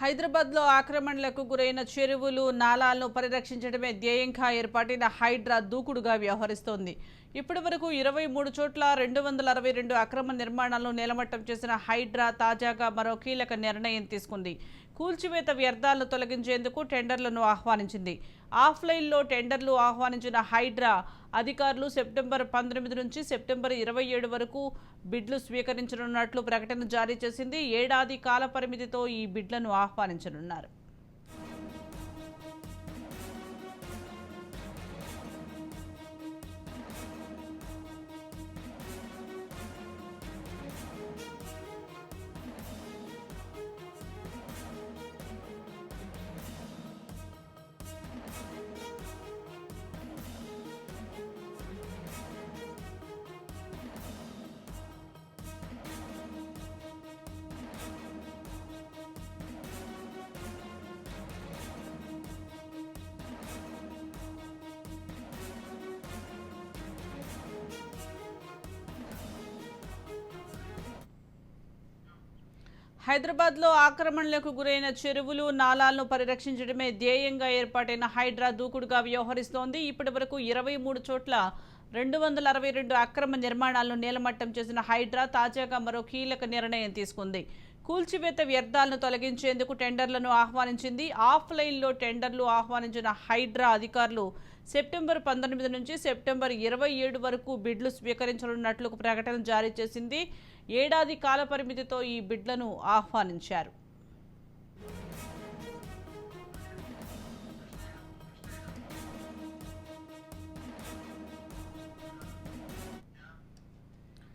హైదరాబాద్లో ఆక్రమణలకు గురైన చెరువులు నాలాలను పరిరక్షించడమే ధ్యేయంగా ఏర్పాటైన హైడ్రా దూకుడుగా వ్యవహరిస్తోంది. ఇప్పటి వరకు ఇరవై మూడు చోట్ల రెండు వందల అరవై రెండు అక్రమ నిర్మాణాలను నేలమట్టం చేసిన హైడ్రా తాజాగా మరో కీలక నిర్ణయం తీసుకుంది. కూల్చివేత వ్యర్థాలను తొలగించేందుకు టెండర్లను ఆహ్వానించింది. ఆఫ్లైన్లో టెండర్లు ఆహ్వానించిన హైడ్రా అధికారులు సెప్టెంబర్ పంతొమ్మిది నుంచి సెప్టెంబర్ ఇరవై ఏడు వరకు బిడ్లు స్వీకరించనున్నట్లు ప్రకటన జారీ చేసింది. ఏడాది కాల పరిమితితో ఈ బిడ్లను ఆహ్వానించనున్నారు. హైదరాబాద్లో ఆక్రమణలకు గురైన చెరువులు నాలాలను పరిరక్షించడమే ధ్యేయంగా ఏర్పాటైన హైడ్రా దూకుడుగా వ్యవహరిస్తోంది. ఇప్పటి వరకు ఇరవై మూడు చోట్ల రెండు వందల అరవై రెండు అక్రమ నిర్మాణాలను నీలమట్టం చేసిన హైడ్రా తాజాగా మరో కీలక నిర్ణయం తీసుకుంది. కూల్చివేత వ్యర్థాలను తొలగించేందుకు టెండర్లను ఆహ్వానించింది. ఆఫ్లైన్లో టెండర్లు ఆహ్వానించిన హైడ్రా అధికారులు సెప్టెంబర్ పంతొమ్మిది నుంచి సెప్టెంబర్ ఇరవై ఏడు వరకు బిడ్లు స్వీకరించనున్నట్లు ప్రకటన జారీ చేసింది. ఏడాది కాల పరిమితితో ఈ బిడ్లను ఆహ్వానించారు.